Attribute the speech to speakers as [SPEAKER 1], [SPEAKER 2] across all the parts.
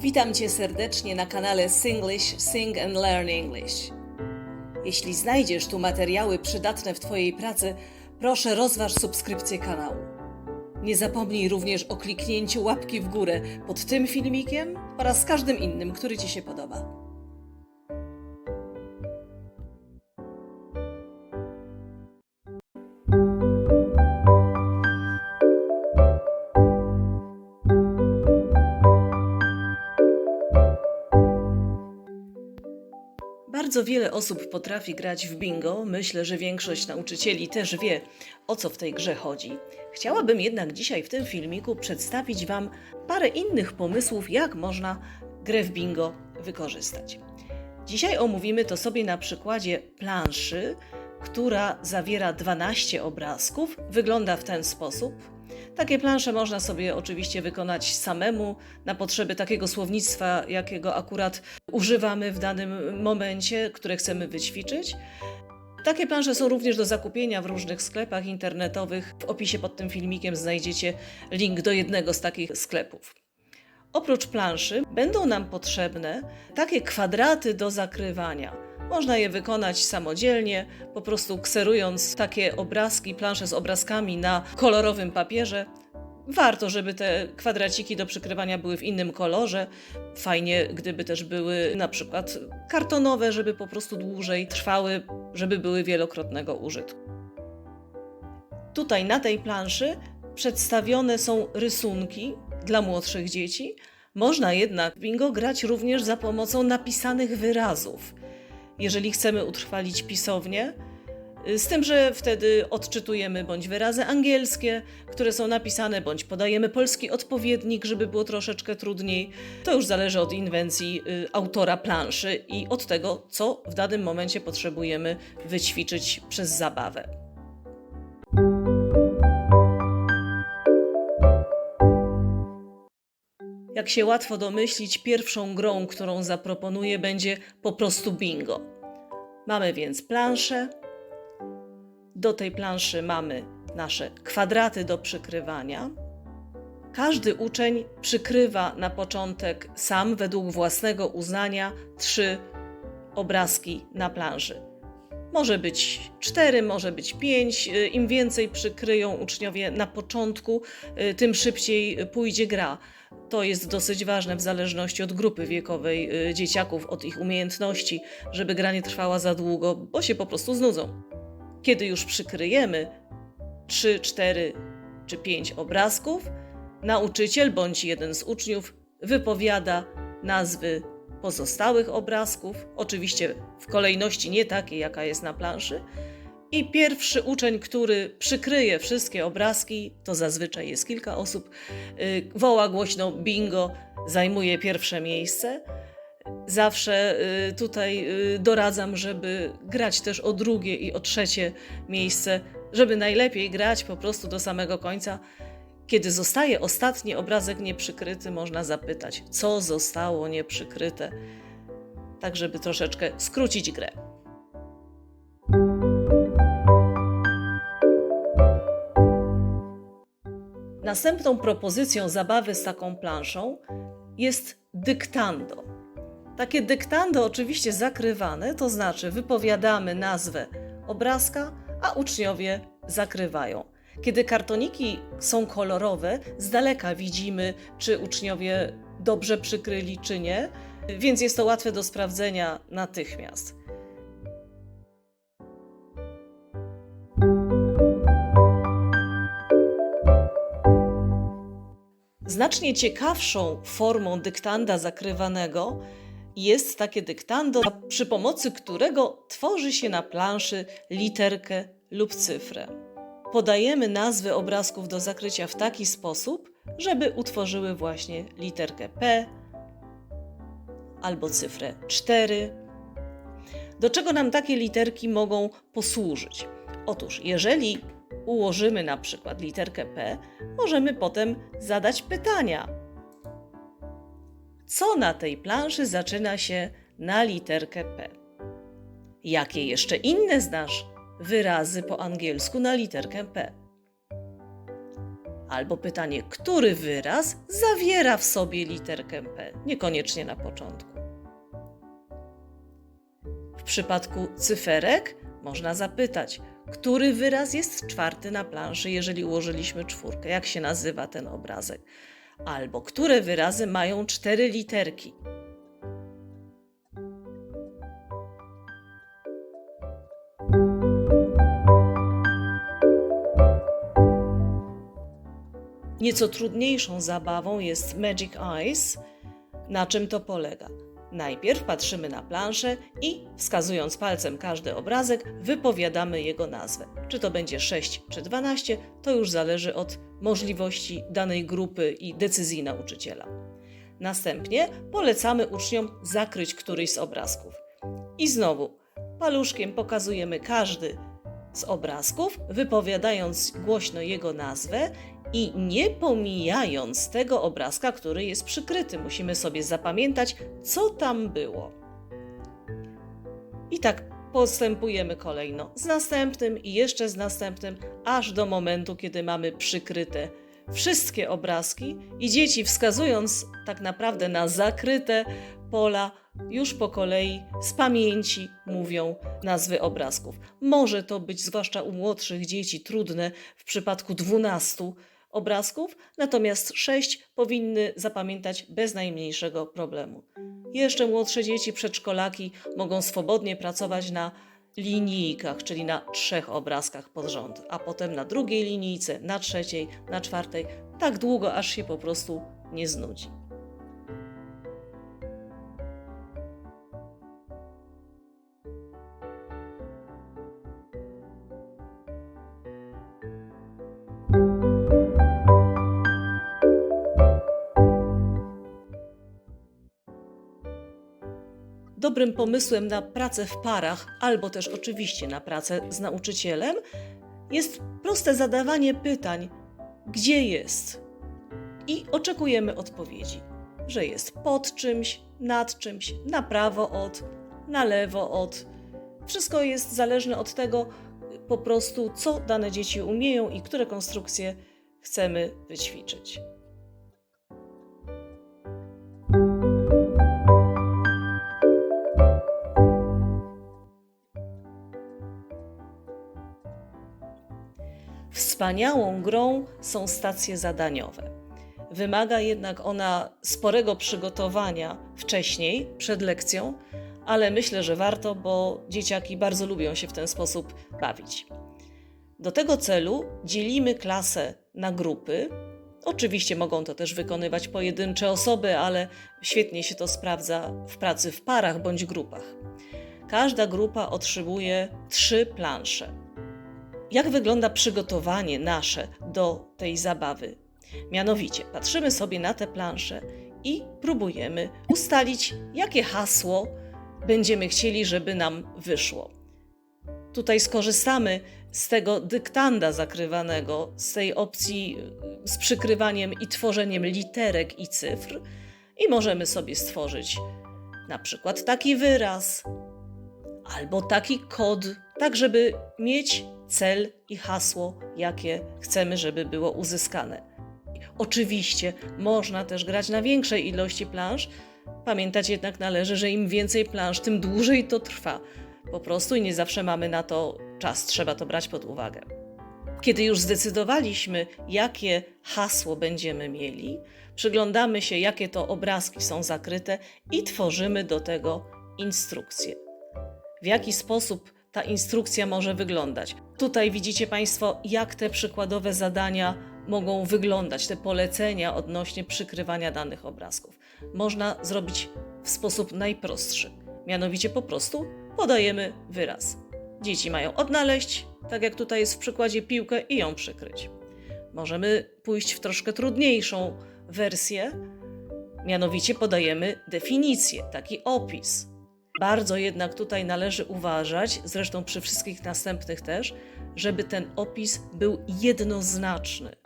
[SPEAKER 1] Witam Cię serdecznie na kanale Singlish Sing and Learn English. Jeśli znajdziesz tu materiały przydatne w Twojej pracy, proszę rozważ subskrypcję kanału. Nie zapomnij również o kliknięciu łapki w górę pod tym filmikiem oraz każdym innym, który Ci się podoba. Bardzo wiele osób potrafi grać w bingo. Myślę, że większość nauczycieli też wie, o co w tej grze chodzi. Chciałabym jednak dzisiaj w tym filmiku przedstawić Wam parę innych pomysłów, jak można grę w bingo wykorzystać. Dzisiaj omówimy to sobie na przykładzie planszy, która zawiera 12 obrazków. Wygląda w ten sposób. Takie plansze można sobie oczywiście wykonać samemu na potrzeby takiego słownictwa, jakiego akurat używamy w danym momencie, które chcemy wyćwiczyć. Takie plansze są również do zakupienia w różnych sklepach internetowych. W opisie pod tym filmikiem znajdziecie link do jednego z takich sklepów. Oprócz planszy będą nam potrzebne takie kwadraty do zakrywania. Można je wykonać samodzielnie, po prostu kserując takie obrazki, plansze z obrazkami na kolorowym papierze. Warto, żeby te kwadraciki do przykrywania były w innym kolorze. Fajnie, gdyby też były na przykład kartonowe, żeby po prostu dłużej trwały, żeby były wielokrotnego użytku. Tutaj na tej planszy przedstawione są rysunki dla młodszych dzieci. Można jednak bingo grać również za pomocą napisanych wyrazów jeżeli chcemy utrwalić pisownię. Z tym, że wtedy odczytujemy bądź wyrazy angielskie, które są napisane, bądź podajemy polski odpowiednik, żeby było troszeczkę trudniej. To już zależy od inwencji y, autora planszy i od tego, co w danym momencie potrzebujemy wyćwiczyć przez zabawę. Jak się łatwo domyślić, pierwszą grą, którą zaproponuję, będzie po prostu bingo. Mamy więc planszę. Do tej planszy mamy nasze kwadraty do przykrywania. Każdy uczeń przykrywa na początek sam, według własnego uznania, trzy obrazki na planszy. Może być cztery, może być pięć. Im więcej przykryją uczniowie na początku, tym szybciej pójdzie gra. To jest dosyć ważne w zależności od grupy wiekowej y, dzieciaków, od ich umiejętności, żeby gra nie trwała za długo, bo się po prostu znudzą. Kiedy już przykryjemy 3, 4 czy 5 obrazków, nauczyciel bądź jeden z uczniów wypowiada nazwy pozostałych obrazków, oczywiście w kolejności nie takiej, jaka jest na planszy, i pierwszy uczeń, który przykryje wszystkie obrazki, to zazwyczaj jest kilka osób, y, woła głośno bingo, zajmuje pierwsze miejsce. Zawsze y, tutaj y, doradzam, żeby grać też o drugie i o trzecie miejsce, żeby najlepiej grać po prostu do samego końca. Kiedy zostaje ostatni obrazek nieprzykryty, można zapytać, co zostało nieprzykryte, tak żeby troszeczkę skrócić grę. Następną propozycją zabawy z taką planszą jest dyktando. Takie dyktando oczywiście zakrywane, to znaczy wypowiadamy nazwę obrazka, a uczniowie zakrywają. Kiedy kartoniki są kolorowe, z daleka widzimy, czy uczniowie dobrze przykryli, czy nie, więc jest to łatwe do sprawdzenia natychmiast. Znacznie ciekawszą formą dyktanda zakrywanego jest takie dyktando, przy pomocy którego tworzy się na planszy literkę lub cyfrę. Podajemy nazwy obrazków do zakrycia w taki sposób, żeby utworzyły właśnie literkę P albo cyfrę 4. Do czego nam takie literki mogą posłużyć? Otóż, jeżeli ułożymy na przykład literkę P, możemy potem zadać pytania. Co na tej planszy zaczyna się na literkę P? Jakie jeszcze inne znasz wyrazy po angielsku na literkę P? Albo pytanie, który wyraz zawiera w sobie literkę P, niekoniecznie na początku. W przypadku cyferek można zapytać, który wyraz jest czwarty na planszy, jeżeli ułożyliśmy czwórkę, jak się nazywa ten obrazek. Albo które wyrazy mają cztery literki. Nieco trudniejszą zabawą jest Magic Eyes. Na czym to polega? Najpierw patrzymy na planszę i wskazując palcem każdy obrazek, wypowiadamy jego nazwę. Czy to będzie 6 czy 12, to już zależy od możliwości danej grupy i decyzji nauczyciela. Następnie polecamy uczniom zakryć któryś z obrazków. I znowu paluszkiem pokazujemy każdy z obrazków, wypowiadając głośno jego nazwę i nie pomijając tego obrazka, który jest przykryty. Musimy sobie zapamiętać, co tam było. I tak postępujemy kolejno z następnym i jeszcze z następnym, aż do momentu, kiedy mamy przykryte wszystkie obrazki i dzieci wskazując tak naprawdę na zakryte pola, już po kolei z pamięci mówią nazwy obrazków. Może to być, zwłaszcza u młodszych dzieci, trudne w przypadku 12 obrazków, natomiast 6 powinny zapamiętać bez najmniejszego problemu. Jeszcze młodsze dzieci, przedszkolaki mogą swobodnie pracować na linijkach, czyli na trzech obrazkach pod rząd, a potem na drugiej linijce, na trzeciej, na czwartej, tak długo, aż się po prostu nie znudzi. Dobrym pomysłem na pracę w parach, albo też oczywiście na pracę z nauczycielem, jest proste zadawanie pytań: gdzie jest? I oczekujemy odpowiedzi, że jest pod czymś, nad czymś, na prawo od, na lewo od. Wszystko jest zależne od tego, po prostu, co dane dzieci umieją i które konstrukcje chcemy wyćwiczyć. Wspaniałą grą są stacje zadaniowe. Wymaga jednak ona sporego przygotowania wcześniej, przed lekcją, ale myślę, że warto, bo dzieciaki bardzo lubią się w ten sposób bawić. Do tego celu dzielimy klasę na grupy. Oczywiście mogą to też wykonywać pojedyncze osoby, ale świetnie się to sprawdza w pracy w parach bądź grupach. Każda grupa otrzymuje trzy plansze. Jak wygląda przygotowanie nasze do tej zabawy? Mianowicie, patrzymy sobie na te plansze i próbujemy ustalić, jakie hasło będziemy chcieli, żeby nam wyszło. Tutaj skorzystamy z tego dyktanda zakrywanego, z tej opcji z przykrywaniem i tworzeniem literek i cyfr, i możemy sobie stworzyć na przykład taki wyraz albo taki kod, tak żeby mieć cel i hasło, jakie chcemy, żeby było uzyskane. Oczywiście można też grać na większej ilości plansz. Pamiętać jednak należy, że im więcej plansz, tym dłużej to trwa. Po prostu i nie zawsze mamy na to czas, trzeba to brać pod uwagę. Kiedy już zdecydowaliśmy, jakie hasło będziemy mieli, przyglądamy się, jakie to obrazki są zakryte i tworzymy do tego instrukcję. W jaki sposób ta instrukcja może wyglądać? Tutaj widzicie Państwo, jak te przykładowe zadania mogą wyglądać, te polecenia odnośnie przykrywania danych obrazków. Można zrobić w sposób najprostszy, mianowicie po prostu podajemy wyraz. Dzieci mają odnaleźć, tak jak tutaj jest w przykładzie, piłkę i ją przykryć. Możemy pójść w troszkę trudniejszą wersję, mianowicie podajemy definicję, taki opis. Bardzo jednak tutaj należy uważać, zresztą przy wszystkich następnych też, żeby ten opis był jednoznaczny.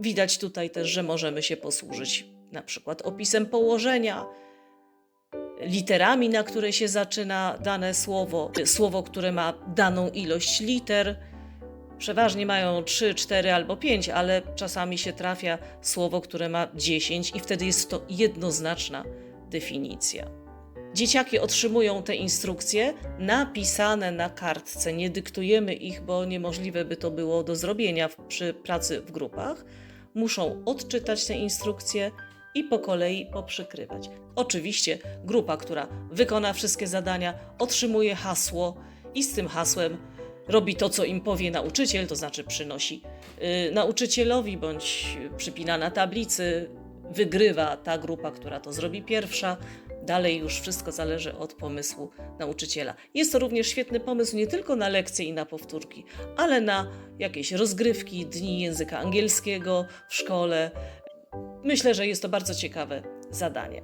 [SPEAKER 1] Widać tutaj też, że możemy się posłużyć na przykład opisem położenia, literami, na które się zaczyna dane słowo, słowo, które ma daną ilość liter. Przeważnie mają 3, 4 albo 5, ale czasami się trafia słowo, które ma 10 i wtedy jest to jednoznaczna definicja. Dzieciaki otrzymują te instrukcje napisane na kartce. Nie dyktujemy ich, bo niemożliwe by to było do zrobienia przy pracy w grupach. Muszą odczytać te instrukcje i po kolei poprzykrywać. Oczywiście grupa, która wykona wszystkie zadania, otrzymuje hasło i z tym hasłem robi to, co im powie nauczyciel, to znaczy przynosi y, nauczycielowi bądź przypina na tablicy. Wygrywa ta grupa, która to zrobi pierwsza. Dalej już wszystko zależy od pomysłu nauczyciela. Jest to również świetny pomysł nie tylko na lekcje i na powtórki, ale na jakieś rozgrywki, dni języka angielskiego w szkole. Myślę, że jest to bardzo ciekawe zadanie.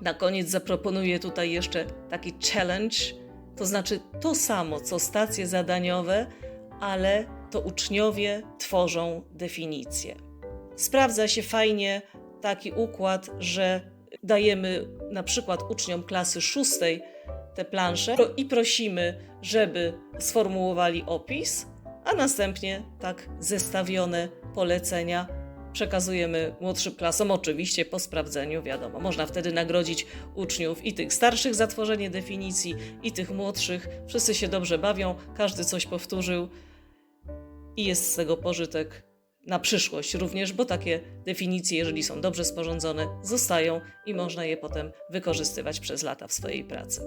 [SPEAKER 1] Na koniec zaproponuję tutaj jeszcze taki challenge, to znaczy to samo co stacje zadaniowe, ale to uczniowie tworzą definicję. Sprawdza się fajnie taki układ, że dajemy na przykład uczniom klasy szóstej te plansze i prosimy, żeby sformułowali opis, a następnie tak zestawione polecenia przekazujemy młodszym klasom, oczywiście po sprawdzeniu, wiadomo. Można wtedy nagrodzić uczniów i tych starszych za tworzenie definicji, i tych młodszych. Wszyscy się dobrze bawią, każdy coś powtórzył i jest z tego pożytek na przyszłość również, bo takie definicje, jeżeli są dobrze sporządzone, zostają i można je potem wykorzystywać przez lata w swojej pracy.